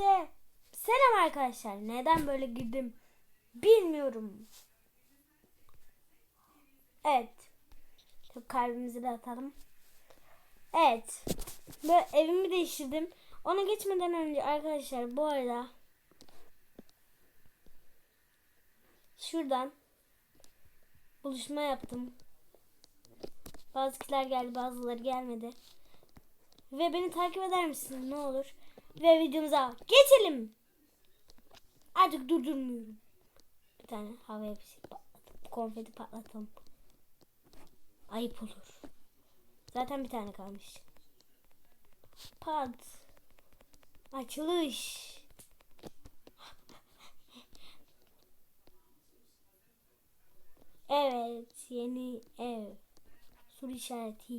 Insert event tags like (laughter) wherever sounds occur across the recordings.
Hepinize selam arkadaşlar. Neden böyle girdim bilmiyorum. Evet. Çok kalbimizi de atalım. Evet. Ve evimi değiştirdim. Ona geçmeden önce arkadaşlar bu arada şuradan buluşma yaptım. Bazıkiler geldi bazıları gelmedi. Ve beni takip eder misiniz ne olur? Ve videomuza geçelim. Artık durdurmuyorum. Bir tane havaya bir şey patlatıp konfeti patlatalım. Ayıp olur. Zaten bir tane kalmış. Pat. Açılış. (laughs) Evet, yeni ev. Soru işareti.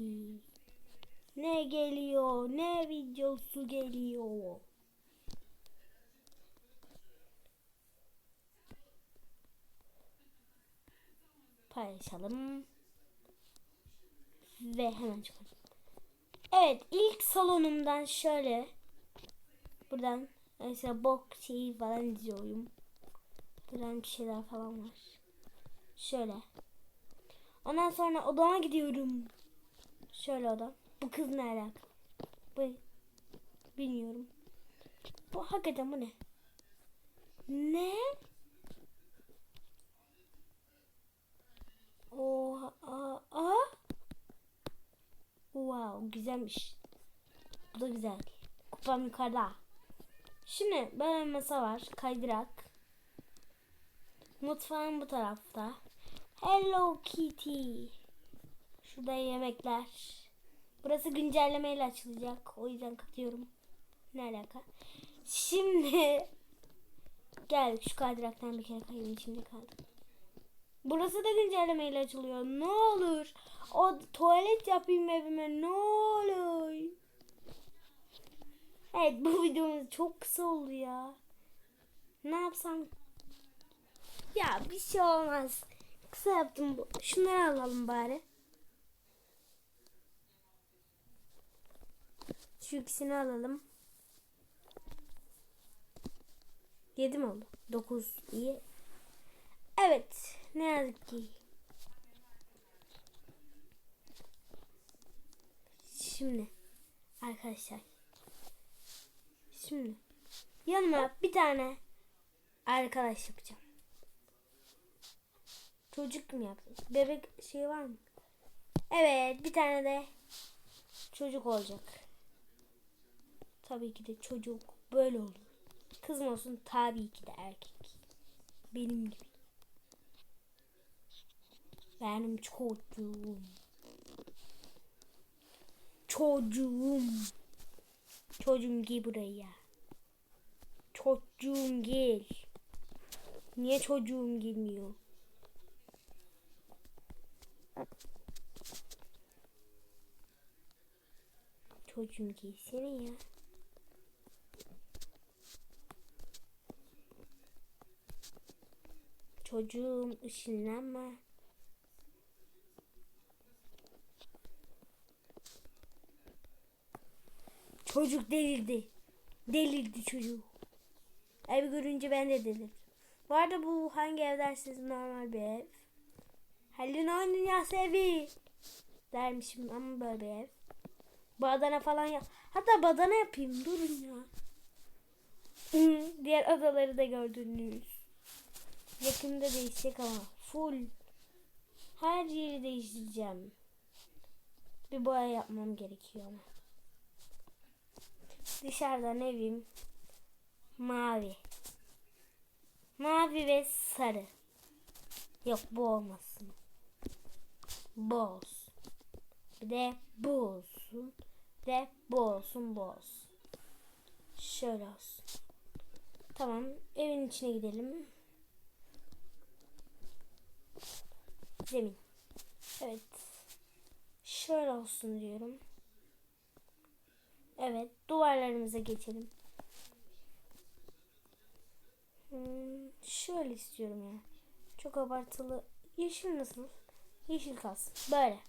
Ne geliyor? Ne videosu geliyor? Paylaşalım. Ve hemen çıkalım. Evet ilk salonumdan şöyle buradan mesela bok şeyi falan izliyorum. Buradan bir şeyler falan var. Şöyle. Ondan sonra odama gidiyorum. Şöyle odam. Bu kız ne alaka? Bu bilmiyorum. Bu hakikaten bu ne? Ne? Oha, aa. Wow, güzelmiş. Bu da güzel. Kupam yukarıda. Şimdi böyle masa var. Kaydırak. Mutfağım bu tarafta. Hello Kitty. Şurada yemekler. Burası güncellemeyle açılacak. O yüzden katıyorum. Ne alaka? Şimdi gel şu kaydıraktan bir kere kayayım içinde kaldım. Burası da güncellemeyle açılıyor. Ne olur. O tuvalet yapayım evime. Ne olur. Evet bu videomuz çok kısa oldu ya. Ne yapsam? Ya bir şey olmaz. Kısa yaptım bu. Şunları alalım bari. Şu ikisini alalım. 7 mi oldu? 9 iyi. Evet. Ne yazık ki. Şimdi arkadaşlar. Şimdi yanıma bir tane arkadaş yapacağım. Çocuk mu yaptın? Bebek şey var mı? Evet bir tane de çocuk olacak. Tabii ki de çocuk böyle olur. Kız olsun tabii ki de erkek. Benim gibi. Benim çocuğum. Çocuğum. Çocuğum gel buraya. Çocuğum gel. Niye çocuğum gelmiyor? Çocuğum gelsene ya. Çocuğum ışınlanma. Çocuk delirdi. Delirdi çocuk. Evi görünce ben de delirdim. Bu arada bu hangi ev dersiniz normal bir ev. Halil'in oyun dünyası evi. Dermişim ama böyle bir ev. Badana falan yap. Hatta badana yapayım durun ya. Diğer adaları da gördünüz. Yakında değişecek ama full. Her yeri değiştireceğim. Bir boya yapmam gerekiyor ama. Dışarıdan evim mavi. Mavi ve sarı. Yok bu olmasın. Bu olsun. Bir de bu olsun. Bir de bu olsun bu olsun. Şöyle olsun. Tamam evin içine gidelim. Zemin. Evet. Şöyle olsun diyorum. Evet, duvarlarımıza geçelim. Hmm, şöyle istiyorum ya. Çok abartılı. Yeşil nasıl? Yeşil kalsın. Böyle.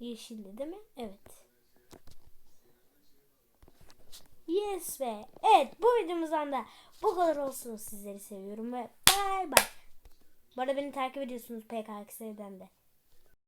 Yeşildi değil mi? Evet. Yes be. Evet bu videomuzdan da bu kadar olsun. Sizleri seviyorum ve bay bay. Bu arada beni takip ediyorsunuz PKX'den de.